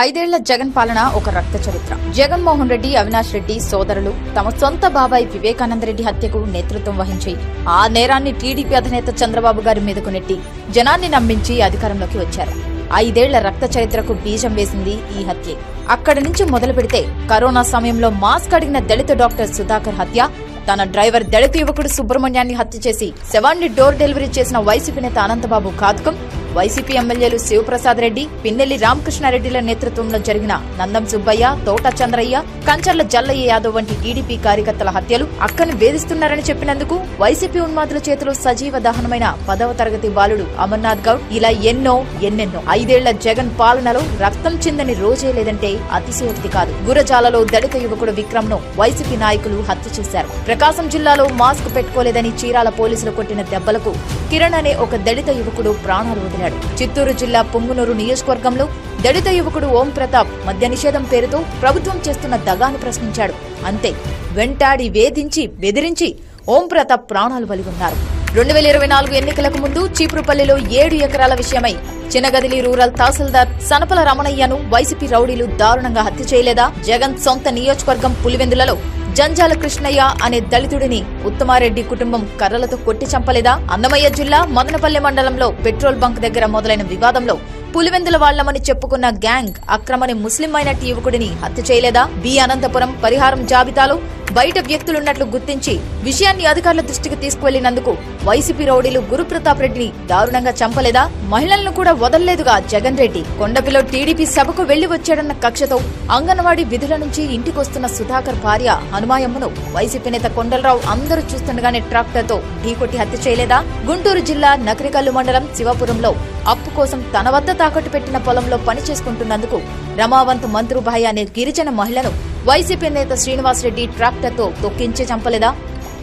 ఐదేళ్ళ జగన్ పాలన ఒక రక్త చరిత్ర. జగన్మోహన్ రెడ్డి అవినాష్ రెడ్డి సోదరులు తమ సొంత బాబాయ్ వివేకానంద రెడ్డి హత్యకు నేతృత్వం వహించి ఆ నేరాన్ని టీడీపీ అధినేత చంద్రబాబు గారి మీదకు నెట్టి జనాన్ని నమ్మించి అధికారంలోకి వచ్చారు. ఐదేళ్ళ రక్త చరిత్రకు బీజం వేసింది ఈ హత్య. అక్కడి నుంచి మొదలు పెడితే కరోనా సమయంలో మాస్క్ అడిగిన దళిత డాక్టర్ సుధాకర్ హత్య తన డ్రైవర్ దళిత యువకుడు సుబ్రహ్మణ్యాన్ని హత్య చేసి శవాన్ని డోర్ డెలివరీ చేసిన వైసీపీ నేత అనంతబాబు ఘాతుకం వైసీపీ ఎమ్మెల్యేలు శివప్రసాద్ రెడ్డి పిన్నెల్లి రామకృష్ణారెడ్డిల నేతృత్వంలో జరిగిన నందం సుబ్బయ్య తోట చంద్రయ్య కంచర్ల జల్లయ్య యాదవ్ వంటి టీడీపీ కార్యకర్తల హత్యలు అక్కను వేధిస్తున్నారని చెప్పినందుకు వైసీపీ ఉన్మాదుల చేతిలో సజీవ దహనమైన పదవ తరగతి బాలుడు అమర్నాథ్ గౌడ్ ఇలా ఎన్నో ఎన్నెన్నో ఐదేళ్ళ జగన్ పాలనలో రక్తం చెందని రోజే లేదంటే అతిశయోక్తి కాదు. గురజాలలో దళిత యువకుడు విక్రమ్ను వైసీపీ నాయకులు హత్య చేశారు. ప్రకాశం జిల్లాలో మాస్క్ పెట్టుకోలేదని చీరాల పోలీసులు కొట్టిన దెబ్బలకు కిరణ్ అనే ఒక దళిత యువకుడు ప్రాణాలు వదిలాడు చిత్తూరు జిల్లా పొంగునూరు నియోజకవర్గంలో దళిత యువకుడు ఓం ప్రతాప్ మద్య నిషేధం పేరుతో ప్రభుత్వం చేస్తున్న దగాను ప్రశ్నించాడు. అంతే వెంటాడి వేధించి బెదిరించి ఓం ప్రతాప్ ప్రాణాలు బలిగొన్నారు. రెండు వేల ఇరవై నాలుగు ఎన్నికలకు ముందు చీపురుపల్లిలో ఏడు ఎకరాల విషయమై చినగదిలి రూరల్ తహసీల్దార్ సనపల రమణయ్యను వైసీపీ రౌడీలు దారుణంగా హత్య చేయలేదా? జగన్ సొంత నియోజకవర్గం పులివెందులలో జంజాల కృష్ణయ్య అనే దళితుడిని ఉత్తమారెడ్డి కుటుంబం కర్రలతో కొట్టి చంపలేదా? అన్నమయ్య జిల్లా మదనపల్లె మండలంలో పెట్రోల్ బంక్ దగ్గర మొదలైన వివాదంలో పులివెందుల వాళ్ళమని చెప్పుకున్న గ్యాంగ్ అక్రమని ముస్లిం మైనార్టీ యువకుడిని హత్య చేయలేదా? బి. అనంతపురం పరిహారం జాబితాలో బయట వ్యక్తులున్నట్లు గుర్తించి విషయాన్ని అధికారుల దృష్టికి తీసుకువెళ్ళినందుకు వైసీపీ రౌడీలు గురుప్రతాప్ రెడ్డిని దారుణంగా చంపలేదా? మహిళలను కూడా వదల్లేదుగా జగన్ రెడ్డి. కొండపిలో టీడీపీ సభకు వెళ్ళి వచ్చాడన్న కక్షతో అంగన్వాడీ విధుల నుంచి ఇంటికొస్తున్న సుధాకర్ భార్య హనుమాయమ్మను వైసీపీ నేత కొండలరావు అందరూ చూస్తుండగానే ట్రాక్టర్తో ఢీకొట్టి హత్య చేయలేదా? గుంటూరు జిల్లా నకరికల్లు మండలం శివపురంలో అప్పు కోసం తన వద్ద తాకట్టు పెట్టిన పొలంలో పని చేసుకుంటున్నందుకు రమావంత్ మంత్రుభాయ్ అనే గిరిజన మహిళను వైసీపీ నేత శ్రీనివాసరెడ్డి ట్రాక్టర్తో తొక్కించి చంపలేదా?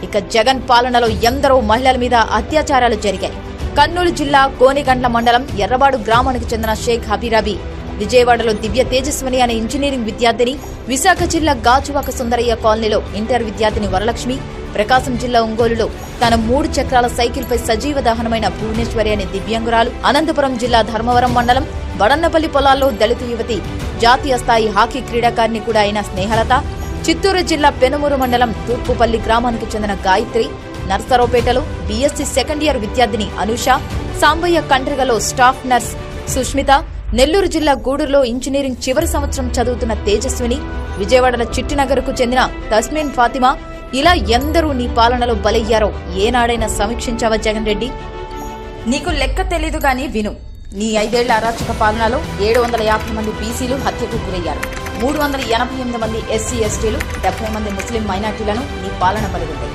ఇక జగన్ పాలనలో ఎందరో మహిళల మీద అత్యాచారాలు జరిగాయి. కర్నూలు జిల్లా కోనిగండ్ల మండలం ఎర్రబాడు గ్రామానికి చెందిన షేక్ హబీరాబీ విజయవాడలో దివ్య తేజస్విని అనే ఇంజనీరింగ్ విద్యార్థిని విశాఖ జిల్లా గాజువాక సుందరయ్య కాలనీలో ఇంటర్ విద్యార్థిని వరలక్ష్మి ప్రకాశం జిల్లా ఒంగోలులో తన మూడు చక్రాల సైకిల్పై సజీవ దహనమైన భువనేశ్వరి అనే దివ్యాంగురాలు అనంతపురం జిల్లా ధర్మవరం మండలం వడన్నపల్లి పొలాల్లో దళిత యువతి జాతీయ స్థాయి హాకీ క్రీడాకారిణి కూడా అయిన స్నేహలత చిత్తూరు జిల్లా పెనుమూరు మండలం తూర్పుపల్లి గ్రామానికి చెందిన గాయత్రి నర్సరావుపేటలో బీఎస్సీ సెకండ్ ఇయర్ విద్యార్థిని అనూష సాంబయ్య కండ్రిగలో స్టాఫ్ నర్స్ సుష్మిత నెల్లూరు జిల్లా గూడూరులో ఇంజనీరింగ్ చివరి సంవత్సరం చదువుతున్న తేజస్విని విజయవాడల చిట్టినగర్కు చెందిన తస్మిన్ ఫాతిమా ఇలా ఎందరూ నీ పాలనలో బలయ్యారో ఏనాడైనా సమీక్షించావా జగన్ రెడ్డి? నీకు లెక్క తెలీదు గాని విను. నీ ఐదేళ్ళ అరాచక పాలనలో ఏడు వందల యాభై మంది బీసీలు హత్యకు గురయ్యారు. మూడు వందల ఎనభై ఎనిమిది మంది ఎస్సీ ఎస్టీలు డెబ్బై మంది ముస్లిం మైనార్టీలను నీ పాలన బలిగొంటాయి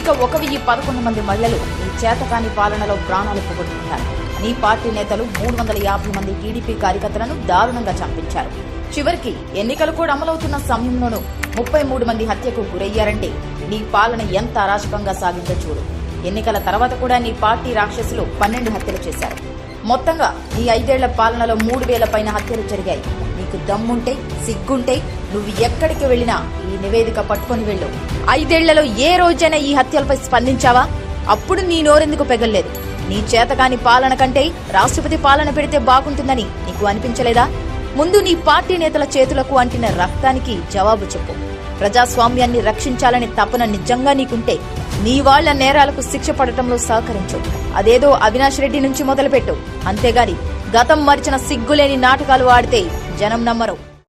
ఇక ఒక వెయ్యి పదకొండు మంది మహిళలు నీ చేతకాని పాలనలో ప్రాణాలు పోగొట్టుకున్నారు. నీ పార్టీ నేతలు మూడు వందల యాభై మంది టీడీపీ కార్యకర్తలను దారుణంగా చంపించారు. చివరికి ఎన్నికలు కూడా అమలవుతున్న సమయంలోనూ ముప్పై మూడు మంది హత్యకు గురయ్యారంటే నీ పాలన ఎంత అరాచకంగా సాగిందో చూడు. ఎన్నికల తర్వాత కూడా నీ పార్టీ రాక్షసులు పన్నెండు హత్యలు చేశారు. మొత్తంగా ఈ ఐదేళ్ళ పాలనలో మూడు వేల పైన హత్యలు జరిగాయి. నీకు దమ్ముంటే సిగ్గుంటే నువ్వు ఎక్కడికి వెళ్ళినా ఈ నివేదిక పట్టుకొని వెళ్ళు. ఐదేళ్ళలో ఏ రోజైనా ఈ హత్యలపై స్పందించావా? అప్పుడు నీ నోరెందుకు పెగల్లేదు. నీ చేతకాని పాలన కంటే రాష్ట్రపతి పాలన పెడితే బాగుంటుందని నీకు అనిపించలేదా? ముందు నీ పార్టీ నేతల చేతులకు అంటిన రక్తానికి జవాబు చెప్పు. ప్రజాస్వామ్యాన్ని రక్షించాలని తపన నిజంగా నీకుంటే నీ వాళ్ళ నేరాలకు శిక్ష పడటంలో సహకరించు. అదేదో అవినాష్ రెడ్డి నుంచి మొదలుపెట్టు. అంతేగాని గతం మరిచిన సిగ్గులేని నాటకాలు ఆడితే జనం నమ్మరు.